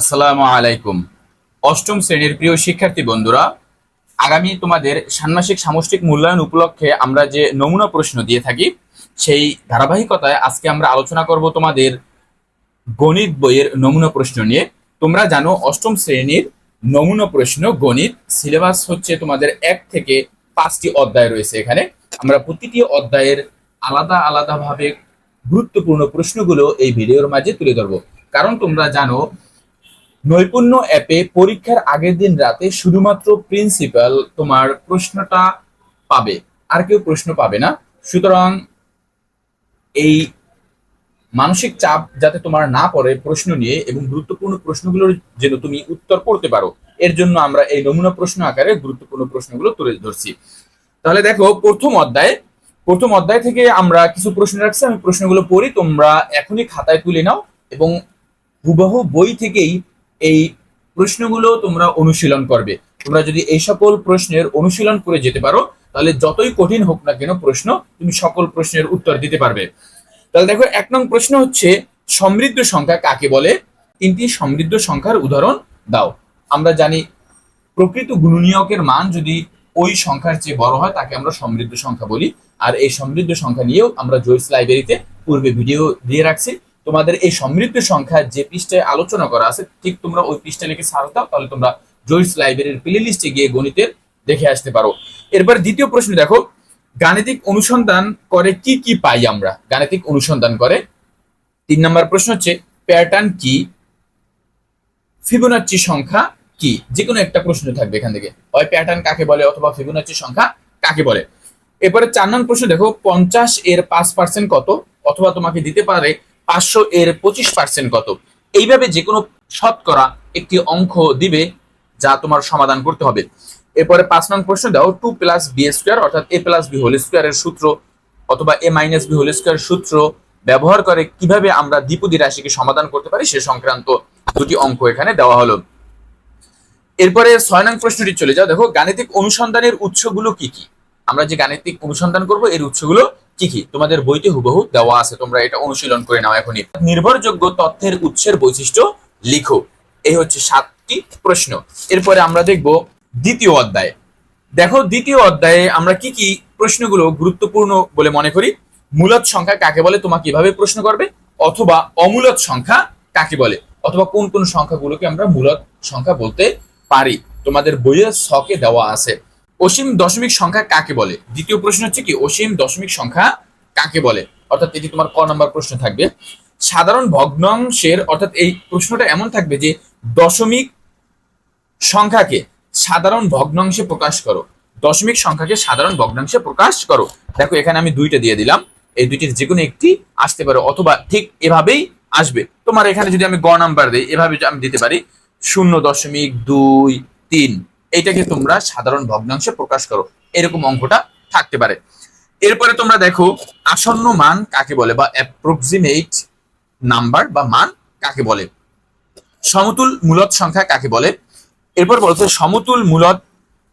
আসসালামু আলাইকুম। অষ্টম শ্রেণির প্রিয় শিক্ষার্থী বন্ধুরা, আগামী তোমাদের ষান্মাসিক সামষ্টিক মূল্যায়ন উপলক্ষে আমরা যে নমুনা প্রশ্ন দিয়ে থাকি, সেই ধারাবাহিকতায় আজকে আমরা আলোচনা করব তোমাদের গণিত বইয়ের নমুনা প্রশ্ন নিয়ে। তোমরা জানো, অষ্টম শ্রেণির নমুনা প্রশ্ন গণিত, সিলেবাস হচ্ছে তোমাদের এক থেকে পাঁচটি অধ্যায় রয়েছে এখানে। আমরা প্রতিটি অধ্যায়ের আলাদা আলাদাভাবে গুরুত্বপূর্ণ প্রশ্নগুলো এই ভিডিওর মাঝে তুলে ধরবো। কারণ তোমরা জানো নৈপুণ্য অ্যাপে পরীক্ষার আগের দিন রাতে শুধুমাত্র প্রিন্সিপাল তোমার প্রশ্নটা পাবে। আর কেউ প্রশ্ন পাবে না। সুতরাং এই মানসিক চাপ যাতে তোমার না পড়ে প্রশ্ন নিয়ে এবং গুরুত্বপূর্ণ প্রশ্নগুলোর যেন তুমি উত্তর করতে পারো, এর জন্য আমরা এই নমুনা প্রশ্ন আকারে গুরুত্বপূর্ণ প্রশ্নগুলো তুলে ধরছি। তাহলে দেখো, প্রথম অধ্যায়। প্রথম অধ্যায় থেকে আমরা কিছু প্রশ্ন রাখছি, আমি প্রশ্নগুলো পড়ি, তোমরা এখনই খাতায় তুলে নাও এবং হুবহু বই থেকেই এই প্রশ্নগুলো তোমরা অনুশীলন করবে। তোমরা যদি এই সকল প্রশ্নের অনুশীলন করে যেতে পারো, তাহলে যতই কঠিন হোক না কেন প্রশ্ন তুমি সকল প্রশ্নের উত্তর দিতে পারবে। তাহলে দেখো, এক নং প্রশ্ন হচ্ছে, সমৃদ্ধ সংখ্যা কাকে বলে? তিনটি সমৃদ্ধ সংখ্যার উদাহরণ দাও। আমরা জানি, প্রকৃত গুণনীয়কের মান যদি ওই সংখ্যার চেয়ে বড় হয়, তাকে আমরা সমৃদ্ধ সংখ্যা বলি। আর এই সমৃদ্ধ সংখ্যা নিয়েও আমরা জোইস লাইব্রেরিতে পূর্বে ভিডিও দিয়ে রাখছি। তোমাদের এই সমৃদ্ধ সংখ্যা যে পৃষ্ঠায় আলোচনা করা আছে, ঠিক তোমরা ওই পৃষ্ঠা লিখে সার্চ দাও, তাহলে তোমরা জোইস লাইব্রেরির প্লে লিস্টে গিয়ে গণিতের দেখে আসতে পারো। এরপর দ্বিতীয় প্রশ্ন দেখো, গাণিতিক অনুসন্ধান করে কি কি পাই আমরা? গাণিতিক অনুসন্ধান করে, তিন নম্বর প্রশ্ন হচ্ছে প্যাটার্ন কি? ফিবোনাচ্চি সংখ্যা কি? যে কোনো একটা প্রশ্ন থাকবে এখান থেকে। হয় প্যাটার্ন কাকে বলে অথবা ফিবোনাচ্চি সংখ্যা কাকে বলে? এরপরে চার নম্বর প্রশ্ন দেখো, পঞ্চাশ এর পাঁচ পার্সেন্ট কত? অথবা তোমাকে দিতে পারে পাঁচশো এর পঁচিশ পার্সেন্ট কত? এইভাবে যে কোনো শতকরা একটি অঙ্ক দিবে যা তোমার সমাধান করতে হবে। এরপরে পাঁচ নং প্রশ্ন দাও, টু প্লাস বি স্কোয়ার, অর্থাৎ এ প্লাস বি হোল স্কোয়ারের সূত্র অথবা A minus B whole square সূত্র ব্যবহার করে কীভাবে আমরা দ্বিপদী রাশিকে সমাধান করতে পারি সে সংক্রান্ত দুটি অঙ্ক এখানে দেওয়া হলো। এরপরে ছয় নং প্রশ্নটি চলে যাও। দেখো, গাণিতিক অনুসন্ধানের উৎসগুলো কি কি? আমরা যে গাণিতিক অনুসন্ধান করব, এর উৎসগুলো কি তোমাদের বইতে হুবহু দেওয়া আছে, তোমরা এটা অনুশীলন করে নাও এখনই। নির্ভরযোগ্য তথ্যের উৎসের বৈশিষ্ট্য লিখো। এই হচ্ছে সাতটি প্রশ্ন। এরপরে আমরা দেখব দ্বিতীয় অধ্যায়। দেখো, দ্বিতীয় অধ্যায়ে আমরা কি কি প্রশ্নগুলো গুরুত্বপূর্ণ বলে মনে করি? মূলত সংখ্যা কাকে বলে, তোমাকে কীভাবে প্রশ্ন করবে? অথবা অমূলত সংখ্যা কাকে বলে? অথবা কোন কোন সংখ্যাগুলোকে আমরা মূলত সংখ্যা বলতে পারি? তোমাদের বইয়ের ছকে দেওয়া আছে। অসীম দশমিক সংখ্যা কাকে বলে? দ্বিতীয় প্রশ্ন হচ্ছে কি, অসীম দশমিক সংখ্যা কাকে বলে? অর্থাৎ এটি তোমার ক নম্বর প্রশ্ন থাকবে। সাধারণ ভগ্নাংশের, অর্থাৎ এই প্রশ্নটা এমন থাকবে যে দশমিক সংখ্যাকে সাধারণ ভগ্নাংশে প্রকাশ করো। দশমিক সংখ্যাকে সাধারণ ভগ্নাংশে প্রকাশ করো। দেখো, এখানে আমি দুইটা দিয়ে দিলাম। এই দুইটির যে কোনো একটি আসতে পারে, অথবা ঠিক এভাবেই আসবে। তোমার এখানে যদি আমি গ নাম্বার দিই, এভাবে আমি দিতে পারি, শূন্য দশমিক দুই তিন। এইটাকে তোমরা সাধারণ ভগ্নাংশে প্রকাশ করো। এরকম অঙ্কটা থাকতে পারে। এরপরে তোমরা দেখো, আসন্ন মান কাকে বলে বা অ্যাপ্রক্সিমেট নাম্বার বা মান কাকে বলে? সমতুল মূলত সংখ্যা কাকে বলে? এরপর বলছে সমতুল মূলত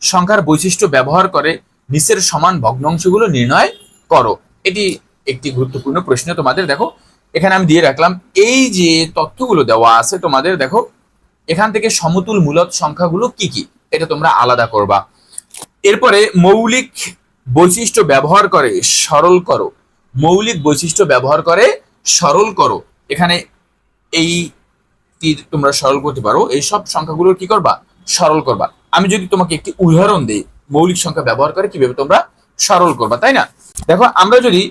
সংখ্যার বৈশিষ্ট্য ব্যবহার করে নিচের সমান ভগ্নাংশগুলো নির্ণয় করো। এটি একটি গুরুত্বপূর্ণ প্রশ্ন তোমাদের, দেখো। এখানে আমি দিয়ে রাখলাম, এই যে তথ্যগুলো দেওয়া আছে তোমাদের, দেখো, এখান থেকে সমতুল মূলত সংখ্যাগুলো কি কি? এটা তোমরা আলাদা করবা। এরপরে মৌলিক বৈশিষ্ট্য ব্যবহার করে সরল করো। মৌলিক বৈশিষ্ট্য ব্যবহার করে সরল করো। এখানে এই তোমরা সরল করতে পারো। এই সব সংখ্যাগুলো কি করবা? সরল করবা। আমি যদি তোমাকে একটি উদাহরণ দিই, মৌলিক সংখ্যা ব্যবহার করে কীভাবে তোমরা সরল করবা, তাই না? দেখো, আমরা যদি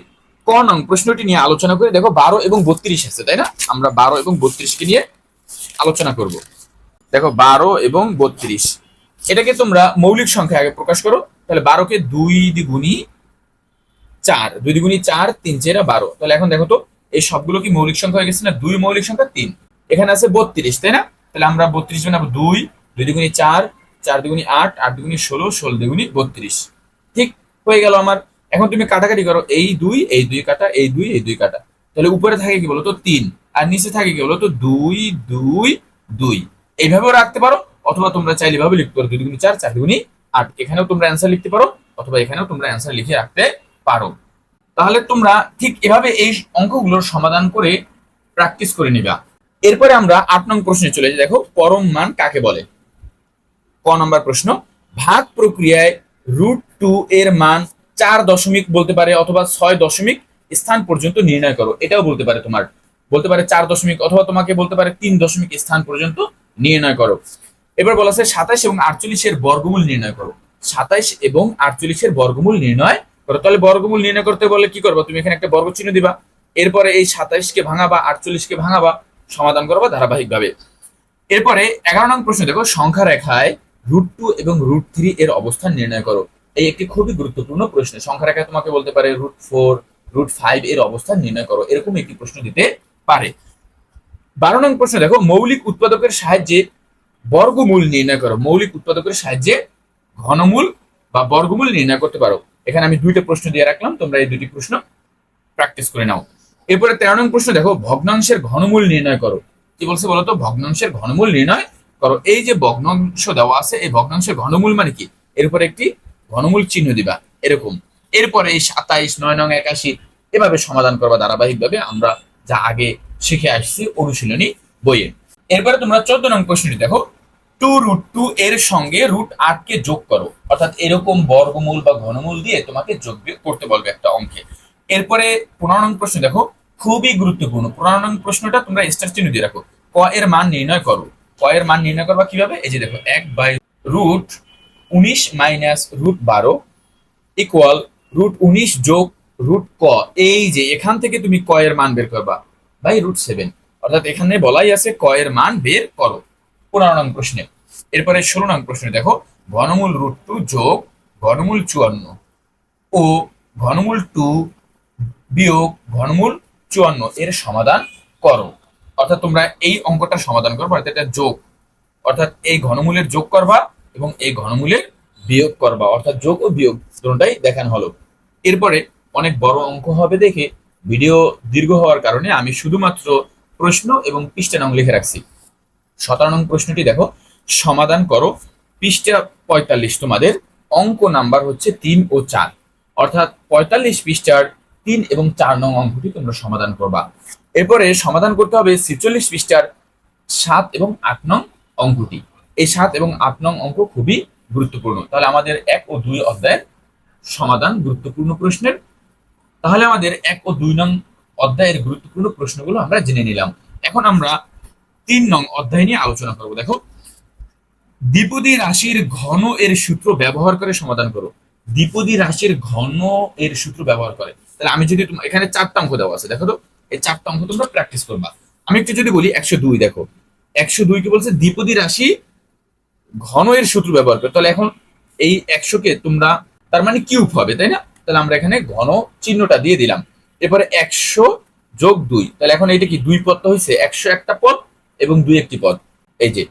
ক নং প্রশ্নটি নিয়ে আলোচনা করি, দেখো বারো এবং বত্রিশ আছে, তাই না? আমরা বারো এবং বত্রিশকে নিয়ে আলোচনা করব। দেখো, বারো এবং বত্রিশ। এটাকে তোমরা মৌলিক সংখ্যা আগে প্রকাশ করো, তাহলে বারোকে দুই দ্বিগুণী চার, দুই দ্বিগুণী চার, তিন চেরা বারো। তাহলে এখন দেখো তো, এই সবগুলো কি মৌলিক সংখ্যা হয়ে গেছে না? দুই মৌলিক সংখ্যা তিন। এখানে আছে বত্রিশ, তাই না? তাহলে আমরা বত্রিশ বানাবো দুই দুই দ্বিগুণী চার চার দ্বিগুণী আট আট দ্বিগুণী ষোলো ষোলো দ্বিগুণী বত্রিশ। ঠিক হয়ে গেল আমার। এখন তুমি কাটাকাটি করো, এই দুই এই দুই কাটা, এই দুই এই দুই কাটা। তাহলে উপরে থাকে কি বলতো? তিন। আর নিচে থাকে কি বলতো? দুই দুই দুই। এইভাবেও রাখতে পারো। অথবা তোমরা চাইলে ভাবে লিখতে পারো দুই দুগুণী চার চার দুগুণী আট। এখানেও তোমরা অ্যান্সার লিখতে পারো, অথবা এখানেও তোমরা অ্যান্সার লিখে রাখতে পারো। তাহলে তোমরা ঠিক এভাবে এই অঙ্কগুলোর সমাধান করে প্র্যাকটিস করে নিবা। এরপরে আমরা আট নং প্রশ্নে চলে যাই। দেখো, পরম মান কাকে বলে? ক নম্বর প্রশ্ন, ভাগ প্রক্রিয়ায় রুট টু এর মান চার দশমিক বলতে পারে অথবা ছয় দশমিক স্থান পর্যন্ত নির্ণয় করো। এটাও বলতে পারে তোমার। বলতে পারে চার দশমিক অথবা তোমাকে বলতে পারে তিন দশমিক স্থান পর্যন্ত নির্ণয় করো। এবার বলা আছে সাতাইশ এবং আটচল্লিশের বর্গমূল নির্ণয় করো। সাতাইশ এবং আটচল্লিশের বর্গমূল নির্ণয় করো। তাহলে বর্গমূল নির্ণয় করতে বলে কি করবা? তুমি এখানে একটা বর্গ চিহ্ন দিবা। এরপরে এই সাতাইশকে ভাঙাবা, আটচল্লিশকে ভাঙাবা, সমাধান করবা ধারাবাহিকভাবে। এরপরে এগারো নং প্রশ্ন, দেখো, সংখ্যা রেখায় রুট টু এবং রুট থ্রি এর অবস্থান নির্ণয় করো। এই একটি খুবই গুরুত্বপূর্ণ প্রশ্ন। সংখ্যা রেখায় তোমাকে বলতে পারে রুট ফোর রুট ফাইভ এর অবস্থান নির্ণয় করো। এরকম একটি প্রশ্ন দিতে পারে। বারো নং প্রশ্ন, দেখো, মৌলিক উৎপাদকের সাহায্যে বর্গমূল নির্ণয় করো, মৌলিক উৎপাদকের সাহায্যে ঘনমূল বা বর্গমূল নির্ণয় করতে পারো। এখানে আমি দুইটা প্রশ্ন দিয়ে রাখলাম, তোমরা এই দুটি প্রশ্ন প্র্যাকটিস করে নাও। এরপরে তেরো নং প্রশ্ন দেখো, ভগ্নাংশের ঘনমূল নির্ণয় করো। কি বলছে বলতো ভগ্নাংশের ঘনমূল নির্ণয় করো। এই যে ভগ্নাংশ দেওয়া আছে, এই ভগ্নাংশের ঘনমূল মানে কি? এর উপরে একটি ঘনমূল চিহ্ন দিবা, এরকম। এরপরে এই সাতাইশ, নয় নং একাশি, এভাবে সমাধান করবা ধারাবাহিকভাবে। আমরা যা আগে শিখে আসছি অনুশীলনী বইয়ে। এরপরে তোমরা চোদ্দ নং প্রশ্নটি দেখো টু রুট টু এর সঙ্গে রুট আটকে যোগ করো। অর্থাৎ এরকম বর্গমূল বা ঘনমূল দিয়ে তোমাকে যোগ করতে বলবে একটা অঙ্কে এরপরে পনেরো প্রশ্ন দেখো, খুবই গুরুত্বপূর্ণ। পনেরো প্রশ্নটা তোমরা স্টার চিহ্ন দিয়ে রাখো। ক এর মান নির্ণয় করো। ক এর মান নির্ণয় করবা কীভাবে? এই যে দেখো, এক বাই রুট উনিশ মাইনাস রুট বারো ইকুয়াল রুট উনিশ যোগ রুট ক। এই যে, এখান থেকে তুমি ক এর মান বের করবা। By root seven. অর্থাৎ এখানে বলাই আছে ক এর মান বের করো। পনেরো নং প্রশ্নে। এরপরে ষোলো নং প্রশ্নে দেখো, ঘনমূল রুট টু যোগ ঘনমূল চুয়ান্ন ও ঘনমূল টু বিয়োগ ঘনমূল চুয়ান্ন। এর সমাধান করো। অর্থাৎ তোমরা এই অঙ্কটা সমাধান করবা, অর্থাৎ এটা যোগ। অর্থাৎ এই ঘনমূলের যোগ করবা এবং এই ঘনমূলের বিয়োগ করবা। অর্থাৎ যোগ ও বিয়োগ দুটোটাই দেখানো হলো। এরপরে অনেক বড় অঙ্ক হবে দেখে ভিডিও দীর্ঘ হওয়ার কারণে আমি শুধুমাত্র প্রশ্ন এবং পৃষ্ঠা নং লিখে রাখছি। সতেরো নং প্রশ্নটি দেখো। সমাধান করো। পৃষ্ঠা পঁয়তাল্লিশ তোমাদের। অঙ্ক নাম্বার হচ্ছে তিন ও চার। অর্থাৎ পঁয়তাল্লিশ পৃষ্ঠার তিন এবং চার নং অঙ্কটি তোমরা সমাধান করবা। এরপরে সমাধান করতে হবে ছেচল্লিশ পৃষ্ঠার সাত এবং আট নং অঙ্কটি। এই সাত এবং আট নং অঙ্ক খুবই গুরুত্বপূর্ণ। তাহলে আমাদের এক ও দুই অধ্যায়ের সমাধান গুরুত্বপূর্ণ প্রশ্নের। তাহলে আমাদের এক ও দুই নং অধ্যায়ের গুরুত্বপূর্ণ প্রশ্নগুলো আমরা জেনে নিলাম। এখন আমরা তিন নং অধ্যায় নিয়ে আলোচনা করব। দেখো, দ্বিপদী রাশির ঘন এর সূত্র ব্যবহার করে সমাধান করো। দ্বিপদী রাশির ঘন এর সূত্র ব্যবহার করে। তাহলে আমি যদি এখানে চারটা অঙ্ক দেওয়া আছে, দেখো তো। এই চারটা অঙ্ক তোমরা প্র্যাকটিস করবা। আমি একটু যদি বলি, একশো দুই দেখো। একশো দুই কি বলছে? দ্বিপদী রাশি ঘন এর সূত্র ব্যবহার করে। তাহলে এখন এই একশোকে তোমরা, তার মানে কিউব হবে, তাই না? তাহলে আমরা এখানে ঘন চিহ্নটা দিয়ে দিলাম। এরপরে একশো যোগ দুই। তাহলে এখন এইটা কি? দুই পদ হয়েছে একশো একটা পদ এবং দুই একটি পদ। এই যে,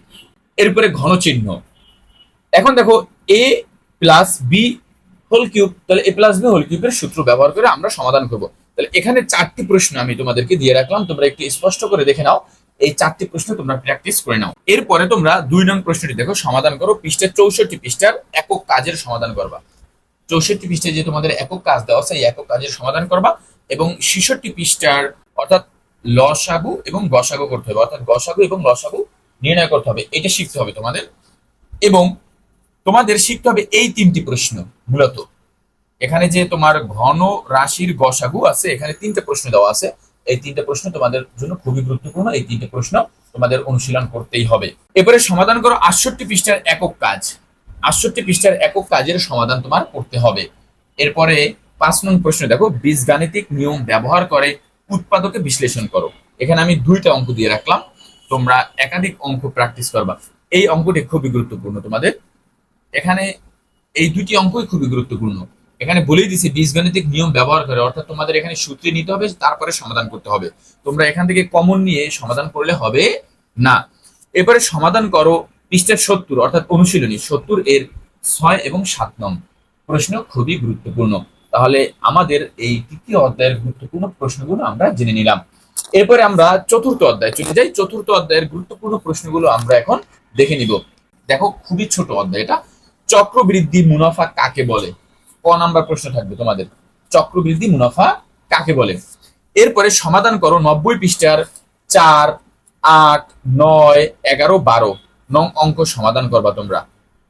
এরপরে ঘন চিহ্ন। এখন দেখো A plus B whole cube তাহলে এ প্লাস বি হোল কিউবের সূত্র ব্যবহার করে আমরা সমাধান করব। তাহলে এখানে চারটি প্রশ্ন আমি তোমাদেরকে দিয়ে রাখলাম, তোমরা একটু স্পষ্ট করে দেখে নাও। এই চারটি প্রশ্ন তোমরা প্র্যাকটিস করে নাও। এরপরে তোমরা দুই নং প্রশ্নটি দেখো, সমাধান করো। পৃষ্ঠার চৌষট্টি পৃষ্ঠার একক কাজের সমাধান করবা। চৌষট্টি পৃষ্ঠায় যে তোমাদের একক কাজ দেওয়া আছে, এই একক কাজের সমাধান করবা এবং ছেষট্টি পৃষ্ঠার অর্থাৎ লসাগু এবং গসাগু করতে হবে। অর্থাৎ গসাগু এবং লসাগু নির্ণয় করতে হবে। এটা শিখতে হবে তোমাদের। এবং তোমাদের শিখতে হবে এই তিনটি প্রশ্ন মূলত। এখানে যে তোমার ঘন রাশির গসাগু আছে, এখানে তিনটে প্রশ্ন দেওয়া আছে। এই তিনটে প্রশ্ন তোমাদের জন্য খুবই গুরুত্বপূর্ণ। এই তিনটে প্রশ্ন তোমাদের অনুশীলন করতেই হবে। এবারে সমাধান করো আটষট্টি পৃষ্ঠার একক কাজ। আটষট্টি পৃষ্ঠার একক কাজের সমাধান তোমার করতে হবে। এরপরে পাঁচ নং প্রশ্ন দেখো, বীজগাণিতিক নিয়ম ব্যবহার করে উৎপাদকে বিশ্লেষণ করো। এখানে আমি দুইটা অঙ্ক দিয়ে রাখলাম। তোমরা একাধিক অঙ্ক প্র্যাকটিস করবা। এই অঙ্কটি খুবই গুরুত্বপূর্ণ তোমাদের। এখানে এই দুটি অঙ্কই খুবই গুরুত্বপূর্ণ। এখানে বলেই দিছি, বীজগণিতিক নিয়ম ব্যবহার করে, অর্থাৎ তোমাদের এখানে সূত্রে নিতে হবে, তারপরে সমাধান করতে হবে। তোমরা এখান থেকে কমন নিয়ে সমাধান করলে হবে না। এবারে সমাধান করো পৃষ্ঠা সত্তর, অর্থাৎ অনুশীলনী। সত্তর এর ছয় এবং সাত নং প্রশ্ন খুবই গুরুত্বপূর্ণ। তাহলে আমাদের এই তৃতীয় অধ্যায়ের গুরুত্বপূর্ণ প্রশ্নগুলো আমরা জেনে নিলাম। এরপরে আমরা চতুর্থ অধ্যায় চলে যাই। চতুর্থ অধ্যায়ের গুরুত্বপূর্ণ প্রশ্নগুলো আমরা এখন দেখে নিব। দেখো, খুবই ছোট অধ্যায় এটা। চক্রবৃদ্ধি মুনাফা কাকে বলে? ক নাম্বার প্রশ্ন থাকবে তোমাদের। চক্রবৃদ্ধি মুনাফা কাকে বলে? এরপরে সমাধান করো নব্বই পৃষ্ঠার চার, আট, নয়, এগারো, বারো। নং অঙ্ক সমাধান করবা তোমরা।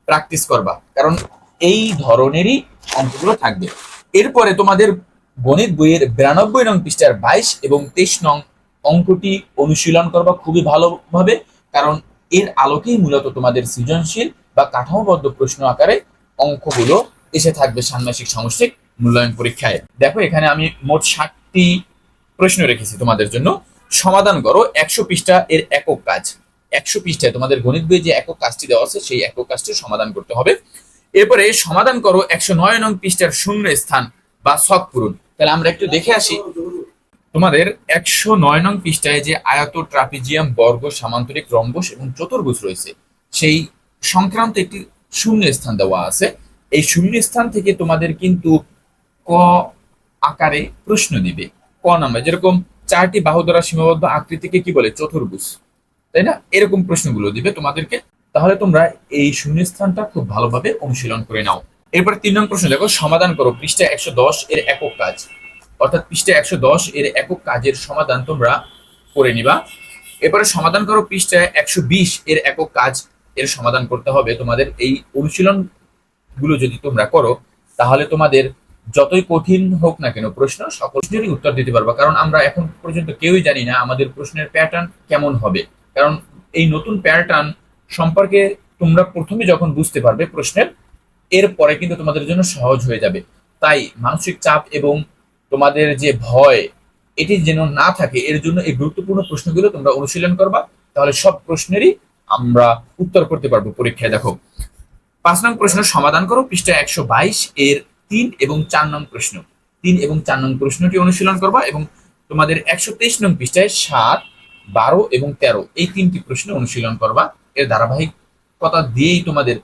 প্র্যাকটিস করবা। কারণ এই ধরনেরই অঙ্কগুলো থাকবে। এরপরে তোমাদের গণিত বইয়ের বিরানব্বই নং পৃষ্ঠার বাইশ এবং তেইশ নং অঙ্কটি অনুশীলন করবা খুবই ভালোভাবে, কারণ এর আলোকেই মূলত তোমাদের সৃজনশীল বা কাঠামোবদ্ধ প্রশ্ন আকারে অঙ্কগুলো এসে থাকবে ষান্মাসিক সামষ্টিক মূল্যায়ন পরীক্ষায়। দেখো, এখানে আমি মোট ষাটটি প্রশ্ন রেখেছি তোমাদের জন্য। সমাধান করো, একশো পৃষ্ঠা এর একক কাজ। একশো পৃষ্ঠায় তোমাদের গণিত বইয়ে যে একক কাজটি দেওয়া আছে, সেই একক কাজটি সমাধান করতে হবে। এরপরে সমাধান করো একশো নয় নং পৃষ্ঠার শূন্য স্থান বা ছক পূরণ। তাহলে আমরা একটু দেখে আসি। তোমাদের একশো নয় নং পৃষ্ঠায় যে আয়ত ট্রাপিজিয়াম, বর্গ, সামান্তরিক রম্বস এবং চতুর্ভুজ রয়েছে, সেই সংক্রান্ত একটি শূন্য স্থান দেওয়া আছে। এই শূন্য স্থান থেকে তোমাদের কিন্তু ক আকারে প্রশ্ন দিবে। ক নাম্বার, যেরকম চারটি বাহু দ্বারা সীমাবদ্ধ আকৃতিকে কি বলে? চতুর্ভুজ। তাই না? এরকম প্রশ্নগুলো দিবে তোমাদেরকে। তাহলে তোমরা এই শূন্যস্থানটা খুব ভালোভাবে অনুশীলন করে নাও। এরপর তিন নং প্রশ্ন, দেখো, সমাধান করো, পৃষ্ঠা একশো দশ এর একক কাজ। অর্থাৎ পৃষ্ঠা একশো দশ এর একক কাজের সমাধান তোমরা করে নিবা। এরপরে সমাধান করো, পৃষ্ঠা একশো বিশ এর একক কাজ এর সমাধান করতে হবে। তোমাদের এই অনুশীলনগুলো যদি তোমরা করো, তাহলে তোমাদের যতই কঠিন হোক না কেন প্রশ্ন, সকল প্রশ্নেরই উত্তর দিতে পারবা। কারণ আমরা এখন পর্যন্ত কেউই জানি না আমাদের প্রশ্নের প্যাটার্ন কেমন হবে। কারণ এই নতুন প্যাটার্ন সম্পর্কে তোমরা প্রথমে যখন বুঝতে পারবে প্রশ্নের এরপরে কিন্তু তোমাদের জন্য সহজ হয়ে যাবে। তাই মানসিক চাপ এবং তোমাদের যে ভয়, এটি যেন না থাকে, এর জন্য এই গুরুত্বপূর্ণ প্রশ্নগুলো তোমরা অনুশীলন করবা। তাহলে সব প্রশ্নেরই আমরা উত্তর করতে পারব পরীক্ষায়, দেখো। পাঁচ নং প্রশ্ন, সমাধান করো, পৃষ্ঠা একশো বাইশ এর তিন এবং চার নং প্রশ্ন। তিন এবং চার নং প্রশ্নটি অনুশীলন করবা এবং তোমাদের একশো তেইশ নং পৃষ্ঠায় সাত, বারো এবং তেরো, এই তিনটি প্রশ্ন অনুশীলন করবা। এর ধারাবাহিকতা দিয়েই তোমাদের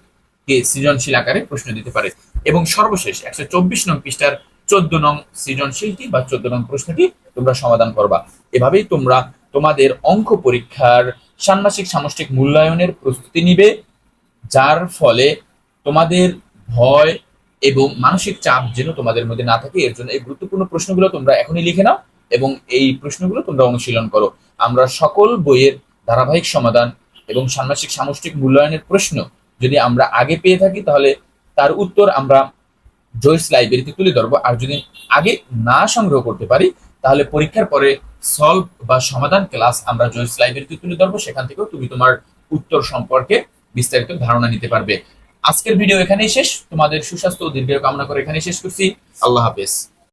কে সৃজনশীল আকারে প্রশ্ন দিতে পারে। এবং সর্বশেষ একশো চব্বিশ নং পৃষ্ঠার চোদ্দ নং সৃজনশীলটি বা চোদ্দ নং প্রশ্নটি তোমরা সমাধান করবা। এভাবেই তোমরা তোমাদের অঙ্ক পরীক্ষার ষান্মাসিক সামষ্টিক মূল্যায়নের প্রস্তুতি নিবে, যার ফলে তোমাদের ভয় এবং মানসিক চাপ যেন তোমাদের মধ্যে না থাকে, এর জন্য এই গুরুত্বপূর্ণ প্রশ্নগুলো তোমরা এখনই লিখে নাও এবং এই প্রশ্নগুলো তোমরা অনুশীলন করো। আমরা সকল বইয়ের ধারাবাহিক সমাধান এবং ষান্মাসিক সামষ্টিক মূল্যায়নের প্রশ্ন যদি আমরা আগে পেয়ে থাকি, তাহলে তার উত্তর আমরা জয়েস লাইব্রেরিতে তুলে ধরবো। আর যদি আগে না সংগ্রহ করতে পারি, তাহলে পরীক্ষার পরে সলভ বা সমাধান ক্লাস আমরা জয়েস লাইব্রেরিতে তুলে ধরবো। সেখান থেকেও তুমি তোমার উত্তর সম্পর্কে বিস্তারিত ধারণা নিতে পারবে। আজকের ভিডিও এখানেই শেষ। তোমাদের সুস্বাস্থ্য ও দীর্ঘায়ু কামনা করে এখানেই শেষ করছি। আল্লাহ হাফেজ।